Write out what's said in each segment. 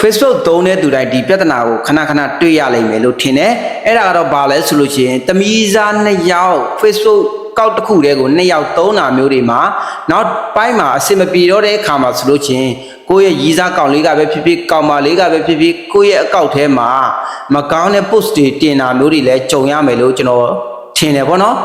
Facebook သုံးတဲ့သူတိုင်းဒီပြဿနာကိုခဏခဏတွေ့ရလိမ့်မယ်လို့ထင်တယ်အဲ့ဒါကတော့ဘာလဲဆိုလို့ရှိရင်တမီးစားနှစ်ယောက် Facebook ကောက်တစ်ခုတည်းကိုနှစ်ယောက်သုံးတာမျိုးတွေမှာနောက်ပိုင်းမှာအဆင်မပြေတော့တဲ့အခါမှာဆိုလို့ရှိရင်ကိုယ့်ရဲ့ရီးစားကောင်လေးကပဲဖြစ်ဖြစ်ကောင်မလေးကပဲဖြစ်ဖြစ်ကိုယ့်ရဲ့အကောက်ထဲမှာမကောင်းတဲ့ post တွေတင်တာမျိုးတွေလည်းကြုံရမယ်လို့ကျွန်တော်ထင်တယ်ပေါ့နော်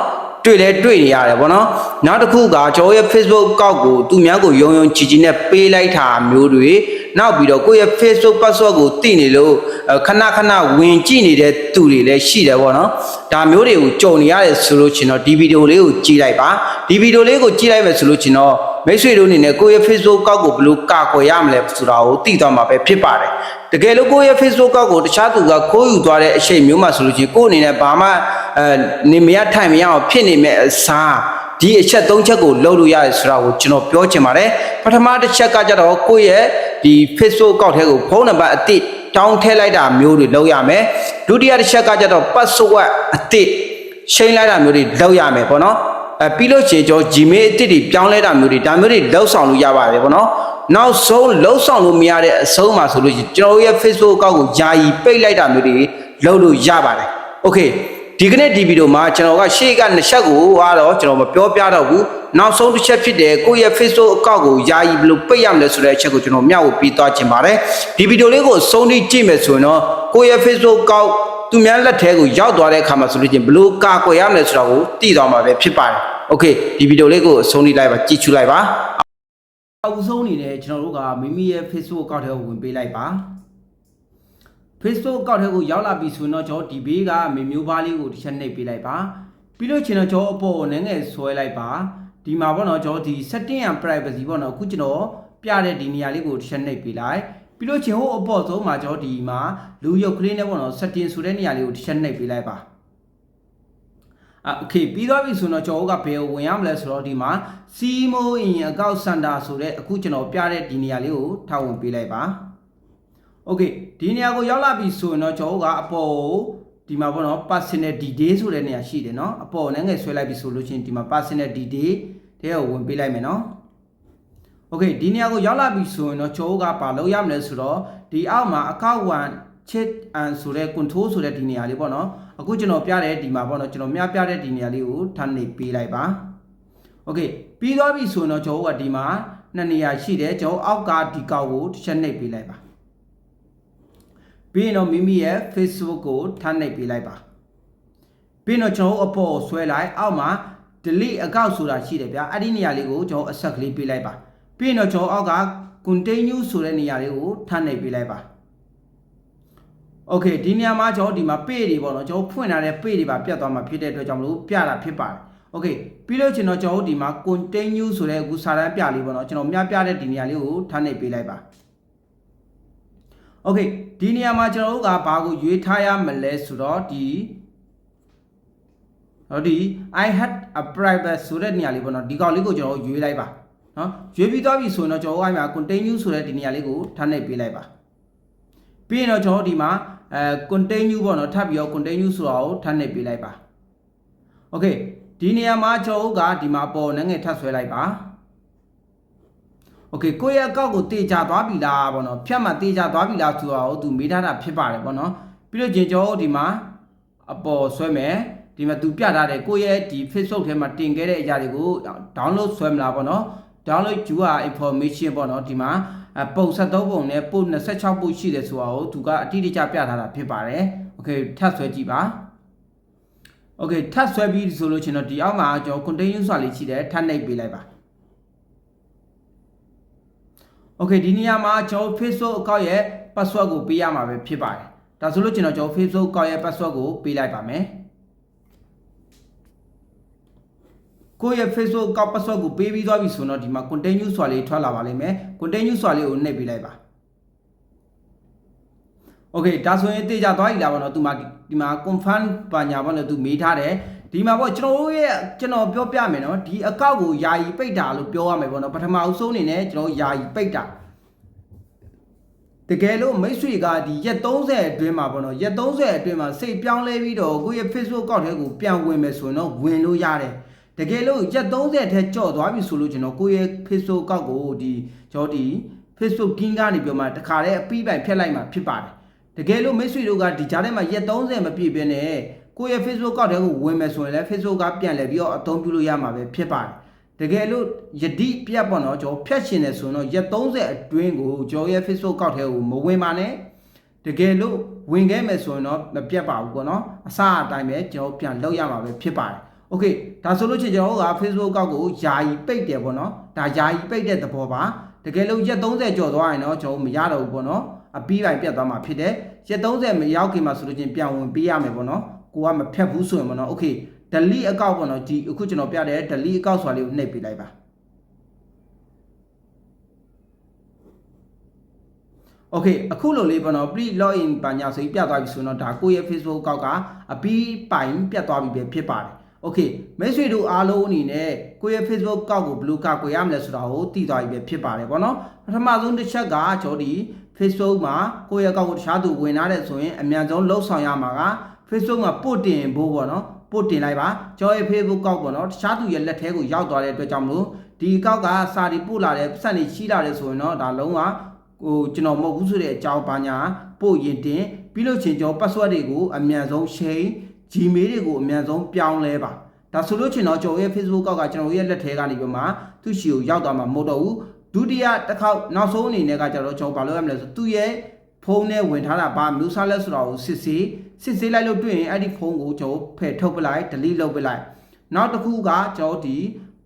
တွေ့လဲတွေ့နေရတယ်ဗောနော်နောက်တစ်ခုကကျွန်တော်ရဲ့ Facebook ကောက်ကိုသူများကိုယုံယုံကြည်ကြည်နဲ့ပေးလိုက်တာမျိုးတွေနောက်ပြီးတော့ကိုယ့်ရဲ့ Facebook password ကိုသိနေလို့အဲခဏခဏဝင်ကြည့်နေတဲ့သူတွေလည်းရှိတယ်ဗောနော်ဒါမျိုးတွေကိုကြုံနေရတယ်ဆိုလို့ရှင်တော့ဒီဗီဒီယိုလေးကိုကြည့်လိုက်ပါဒီဗီဒီယိုလေးကိုကြည့်လိုက်မယ်ဆိုလို့ရှင်တော့မိတ်ဆွေတို့အနေနဲ့ကိုယ့်ရဲ့ Facebook ကောက်ကိုဘယ်လိုကာကွယ်ရမလဲဆိုတာကိုသိသွားမှာပဲဖြစ်ပါတယ် တကယ်လို့ကိုယ့်ရဲ့ Facebook ကောက်ကိုတခြားသူကခိုးယူသွားတဲ့အချိန်မျိုးမှာဆိုလို့ရှင်ကိုယ့်အနေနဲ့ဘာမှအဲနေမရထိုင်မရအောင်ဖြစ်နေမဲ့အစားဒီအချက်၃ချက်ကိုလုပ်လို့ရတယ်ဆိုတာကိုကျွန်တော်ပြောချင်ပါတယ်ပထမတစ်ချက်ကကြတော့ကိုယ့်ရဲ့ဒီ Facebook ကောက်ထဲကိုဖုန်းနံပါတ်အတိတောင်းထည့်လိုက်တာမျိုးတွေလုပ်ရမယ်ဒုတိယတစ်ချက်ကကြတော့ password အတိချိန်လိုက်တာမျိုးတွေလုပ်ရမယ်ပေါ့နော်အဲပြီးလို့ရှိရင်ကျွန်တော် Gmail အတိတွေပြောင်းလဲတာမျိုးတွေဒါမျိုးတွေလောက်ဆောင်လို့ရပါတယ်ပေါ့နော် နောက်ဆုံးလုံးဆောင်လို့မရတဲ့အဆုံးမှာဆိုလို့ကျွန်တော်ရဲ့ Facebook အကောင့်ကိုယာယီပိတ်လိုက်တာမျိုးတွေလုပ်လို့ရပါတယ်။ Okay ဒီကနေ့ဒီဗီဒီယိုမှာကျွန်တော်ကရှေ့ကနှစ်ချက်ကိုကတော့ကျွန်တော်မပြောပြတော့ဘူးနောက်ဆုံးတစ်ချက်ဖြစ်တယ်ကိုယ့်ရဲ့ Facebook အကောင့်ကိုယာယီဘယ်လိုပိတ်ရမလဲဆိုတဲ့အချက်ကိုကျွန်တော်မျှဝေပေးသွားခြင်းပါတယ်ဒီဗီဒီယိုလေးကိုဆုံးထိကြည့်မယ်ဆိုရင်တော့ကိုယ့်ရဲ့ Facebook အကောင့်သူများလက်ထဲကိုရောက်သွားတဲ့အခါမှာဆိုလို့ချင်းဘယ်လိုကာကွယ်ရမလဲဆိုတာကိုသိသွားမှာပဲဖြစ်ပါတယ် Okay ဒီဗီဒီယိုလေးကိုဆုံးထိလိုက်ပါကြည့်ချူလိုက်ပါ အအဆုံးအနေနဲ့ကျွန်တော်တို့ကမိမိရဲ့ Facebook အကောင့်ထဲကိုဝင်ပေးလိုက်ပါ Facebook အကောင့်ထဲကိုရောက်လာပြီဆိုရင်တော့ကျွန်တော်ဒီဘေးကမေမျိုးပါးလေးကိုတစ်ချက်နှိပ်ပေးလိုက်ပါပြီးလို့ချင်းတော့ကျွန်တော်အပေါ်ကိုနည်းငယ်ဆွဲလိုက်ပါဒီမှာပေါ့နော်ကျွန်တော်ဒီ setting and privacy ပေါ့နော်အခုကျွန်တော်ပြတဲ့ဒီနေရာလေးကိုတစ်ချက်နှိပ်ပေးလိုက်ပြီးလို့ချင်းဟိုအပေါ်ဆုံးမှာကျွန်တော်ဒီမှာလူရုပ်ကလေးနဲ့ပေါ့နော် setting ဆိုတဲ့နေရာလေးကိုတစ်ချက်နှိပ်ပေးလိုက်ပါอ่ะ โอเคပြီးသွားပြီဆိုတော့ကျွန်တော်တို့ကဘယ်ကိုဝင်ရမလဲဆိုတော့ဒီမှာ Simo in account center ဆိုတဲ့အခုကျွန်တော်ပြတဲ့ဒီနေရာလေးကိုထောက်ဝင်ပေးလိုက်ပါ โอเคဒီနေရာကိုရောက်လာပြီဆိုရင်တော့ကျွန်တော်တို့ကအပေါ်ကိုဒီမှာပေါ့နော် personal detail ဆိုတဲ့နေရာရှိတယ်နော်အပေါ်နဲ့ငယ်ဆွဲလိုက်ပြီဆိုလို့ချင်းဒီမှာ personal detail တဲ့ကိုဝင်ပေးလိုက်မယ်နော်โอเคဒီနေရာကိုရောက်လာပြီဆိုရင်တော့ကျွန်တော်တို့ကဘာလုပ်ရမလဲဆိုတော့ဒီအောက်မှာ account 1 check and ဆိုတဲ့ control ဆိုတဲ့ဒီနေရာလေးပေါ့နော် အခုကျွန်တော်ပြတဲ့ဒီမှာပေါ့နော်ကျွန်တော်မြပြတဲ့ဒီနေရာလေးကိုထပ်နေပေးလိုက်ပါโอเคပြီးသွားပြီဆိုရင်တော့ကျွန်တော်တို့ကဒီမှာနှစ်နေရာရှိတယ်ကျွန်တော်အောက်ကဒီကောက်ကိုတစ်ချက်နှိပ်ပေးလိုက်ပါ ပြီးရင်တော့မိမိရဲ့ Facebook ကိုထားနှိပ်ပေးလိုက်ပါပြီးရင်တော့ကျွန်တော်တို့အပေါ်ဆွဲလိုက်အောက်မှာ delete account ဆိုတာရှိတယ်ဗျာအဲ့ဒီနေရာလေးကိုကျွန်တော်အဆက်ကလေးပေးလိုက်ပါပြီးရင်တော့ကျွန်တော်အောက်က continue ဆိုတဲ့နေရာလေးကိုထားနှိပ်ပေးလိုက်ပါ โอเคဒီနေရာမှာကျွန်တော်ဒီမှာ page တွေပေါ့နော်ကျွန်တော်ဖွင့်ထားတဲ့ page တွေပါပြတ်သွားမှာဖြစ်တဲ့အတွက်ကြောင့်မလို့ပြတာဖြစ်ပါတယ်โอเคပြီးလို့ကျွန်တော်ကျွန်တော်ဒီမှာ continue ဆိုတဲ့အခုစာတန်းပြလေးပေါ့နော်ကျွန်တော်မြပြတဲ့ဒီနေရာလေးကိုထားနှိပ်ပေးလိုက်ပါโอเคဒီနေရာမှာကျွန်တော်တို့ကဘာကိုရွေးထားရမလဲဆိုတော့ဒီဟောဒီ I had a private ဆိုတဲ့နေရာလေးပေါ့နော်ဒီကောင်လေးကိုကျွန်တော်ရွေးလိုက်ပါနော်ရွေးပြီးသွားပြီဆိုရင်တော့ကျွန်တော်တို့အဲ့မှာ continue ဆိုတဲ့ဒီနေရာလေးကိုထားနှိပ်ပေးလိုက်ပါ ပြီးရင်တော့ကျွန်တော်ဒီမှာအဲ continue ပေါ့နော်ထပ်ပြီးတော့ continue ဆိုတာကိုထပ်နေပေးလိုက်ပါ okay ဒီနေရာမှာကျွန်တော်ကဒီမှာပေါ်နည်းငယ်ထပ်ဆွဲလိုက်ပါ okay ကိုယ့်ရဲ့အောက်ကိုတေချာသွားပြီလားပေါ့နော်ဖြတ်မှတေချာသွားပြီလားဆိုတာကိုသူမေးထားတာဖြစ်ပါတယ်ပေါ့နော်ပြီးတော့ကျင်ကျွန်တော်ဒီမှာအပေါ်ဆွဲမယ်ဒီမှာသူပြထားတယ်ကိုယ့်ရဲ့ဒီ Facebook ထဲမှာတင်ခဲ့တဲ့အရာတွေကို download ဆွဲမလားပေါ့နော် download ယူ information ပေါ့နော်ဒီမှာ ပုံ73ပုံနဲ့ပုံ26ပုံရှိတယ်ဆိုတာကိုသူကအတိအကျပြထားတာဖြစ်ပါတယ်။ Okay ထပ်ဆွဲကြည့်ပါ။ Okay ထပ်ဆွဲပြီးဆိုလို့ချင်းတော့ဒီအောက်မှာကျွန်တော် contain user လေးရှိတယ်ထပ်နှိပ်ပေးလိုက်ပါ။ Okay ဒီနေရာမှာကျွန်တော် Facebook account ရဲ့ password ကိုပေးရမှာပဲဖြစ်ပါတယ်။ဒါဆိုလို့ကျွန်တော်ကျွန်တော် Facebook account ရဲ့ password ကိုပေးလိုက်ပါမယ်။ ကိုယ့်ရဲ့ Facebook account password ကိုပေးပြီးသွားပြီဆိုတော့ဒီမှာ continue ဆိုတာလေးထွက်လာပါလိမ့်မယ် continue ဆိုတာလေးကိုနှိပ်ပေးလိုက်ပါ okay ဒါဆိုရင်တေချာသွားပြီလားဗောနော်သူမှာဒီမှာ confirm ပါညာဗောနော်သူမေးထားတယ်ဒီမှာပေါ့ကျွန်တော်တို့ရဲ့ကျွန်တော်ပြောပြမယ်နော်ဒီအကောက်ကိုယာယီပိတ်တာလို့ပြောရမယ်ပေါ့နော်ပထမအဆုံးအနေနဲ့ကျွန်တော်ယာယီပိတ်တာတကယ်လို့မိတ်ဆွေကဒီရက်30အတွင်းမှာပေါ့နော်ရက်30အတွင်းမှာစိတ်ပြောင်းလဲပြီးတော့ကိုယ့်ရဲ့ Facebook account ထဲကိုပြန်ဝင်မယ်ဆိုရင်တော့ဝင်လို့ရတယ် တကယ်လို့ရက်30ထဲကြော့သွားပြီဆိုလို့ကျွန်တော်ကိုယ့်ရဲ့ Facebook အကောင့်ကိုဒီကျွန်တော်ဒီ Facebook ကင်းကနေပြောမှတခါတည်းအပြီးပိုင်ဖျက်လိုက်မှာဖြစ်ပါတယ်တကယ်လို့မိတ်ဆွေတို့ကဒီကြားထဲမှာရက်30မပြည့်ဘဲနဲ့ကိုယ့်ရဲ့ Facebook ကောက်တဲ့ကိုဝင်မယ်ဆိုရင်လည်း Facebook ကပြန်လဲပြီးတော့အသုံးပြုလို့ရမှာပဲဖြစ်ပါတယ်တကယ်လို့ယတိပြတ်ပေါ့နော်ကျွန်တော်ဖြတ်ရှင်နေဆိုတော့ရက်30အတွင်းကိုကျွန်တော်ရဲ့ Facebook ကောက်တဲ့ကိုမဝင်ပါနဲ့တကယ်လို့ဝင်ခဲ့မယ်ဆိုရင်တော့မပြတ်ပါဘူးပေါ့နော်အစအတိုင်းပဲကျွန်တော်ပြန်လောက်ရမှာပဲဖြစ်ပါတယ် โอเคဒါဆိုလို့ချင်းကျွန်တော်တို့က Facebook ကောက်ကိုယာယီပိတ်တယ်ပေါ့နော်ဒါယာယီပိတ်တဲ့သဘောပါတကယ်လို့ရက်30ကျော်သွားရင်တော့ကျွန်တော်မရတော့ဘူးပေါ့နော်အပြီးပိုင်းပြတ်သွားမှာဖြစ်တယ်ရက်30မရောက်ခင်မှာဆိုလို့ချင်းပြန်ဝင်ပေးရမယ်ပေါ့နော်ကိုကမဖြတ်ဘူးဆိုရင်ပေါ့နော်โอเค delete account ပေါ့နော်ဒီအခုကျွန်တော်ပြတဲ့ delete account ဆိုတာလေးကိုနှိပ်ပေးလိုက်ပါ โอเคအခုလိုလေးပေါ့နော် please login ပါညာဆိုပြီးပြသွားပြီဆိုတော့ဒါကိုယ့်ရဲ့ Facebook ကောက်ကအပြီးပိုင်ပြတ်သွားပြီပဲဖြစ်ပါတယ် โอเคမိတ်ဆွေတို့အားလုံးအနေနဲ့ကိုယ့်ရဲ့ Facebook ကောက်ကိုဘယ်လိုကကိုရမလဲဆိုတာကိုသိသွားပြီပဲဖြစ်ပါတယ်ပေါ့နော်ပထမဆုံးတစ်ချက်ကကျွန်တော်ဒီ Facebook မှာကိုယ့်ရဲ့ကောက်ကိုတခြားသူဝင်လာတဲ့ဆိုရင်အများဆုံးလှုပ်ဆောင်ရမှာက Facebook မှာပို့တင်ဖို့ပေါ့နော်ပို့တင်လိုက်ပါကျွန်တော်ရဲ့ Facebook ကောက်ပေါ့နော်တခြားသူရဲ့လက်ထဲကိုရောက်သွားတဲ့အတွက်ကြောင့်မလို့ဒီကောက်ကစာရီပို့လာတဲ့စက်နေရှိလာတယ်ဆိုရင်တော့ဒါလုံးဝ ဟိုကျွန်တော်မဟုတ်ဘူးဆိုတဲ့အကြောင်းပါညာပို့ရင်တင်ပြီးလို့ချင်းကျွန်တော် password တွေကိုအမြန်ဆုံး share Gmail တွေကိုအမြန်ဆုံးပြောင်းလဲပါဒါဆိုလို့ချင်းတော့ကျွန်တော်ရဲ့ Facebook ကောက်ကကျွန်တော်ရဲ့လက်ထဲကနေပြီးမှသူ့ရှီကိုရောက်သွားမှာမဟုတ်တော့ဘူးဒုတိယတစ်ခေါက်နောက်ဆုံးအနေနဲ့ကကျွန်တော်ကျွန်တော်ဘာလုပ်ရမလဲဆိုသူ့ရဲ့ဖုန်းနဲ့ဝင်ထားတာဘာမျိုးစားလဲဆိုတာကိုစစ်ဆေးစစ်ဆေးလိုက်လို့တွေ့ရင်အဲ့ဒီဖုန်းကိုကျွန်တော်ဖယ်ထုတ်ပလိုက် delete လုပ်ပလိုက်နောက်တစ်ခုကကျွန်တော်ဒီ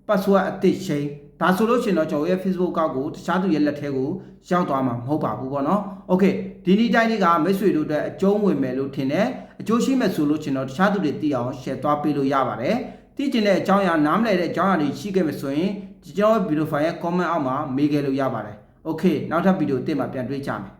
password အသစ်ချိန်ဒါဆိုလို့ရှိရင်တော့ကျွန်တော်ရဲ့ Facebook ကောက်ကိုတခြားသူရဲ့လက်ထဲကိုရောက်သွားမှာမဟုတ်ပါဘူးပေါ့နော်။ Okay ဒီနေ့တိုင်းလေးကမိတ်ဆွေတို့အတွက်အကျုံးဝင်မယ်လို့ထင်တယ်။ အကျိုးရှိမယ်ဆိုလို့ရှိရင်တော့တခြားသူတွေသိအောင် share သွားပေးလို့ရပါတယ်။သိကျင်တဲ့အကြောင်းအရာနားမလည်တဲ့အကြောင်းအရာတွေရှိခဲ့မယ်ဆိုရင်ဒီကျွန်တော်ဗီဒီယိုဖိုင်ရဲ့ comment အောက်မှာမေးခဲ့လို့ရပါတယ်။ Okay နောက်ထပ်ဗီဒီယိုတင်မှာပြန်တွေ့ကြမယ်။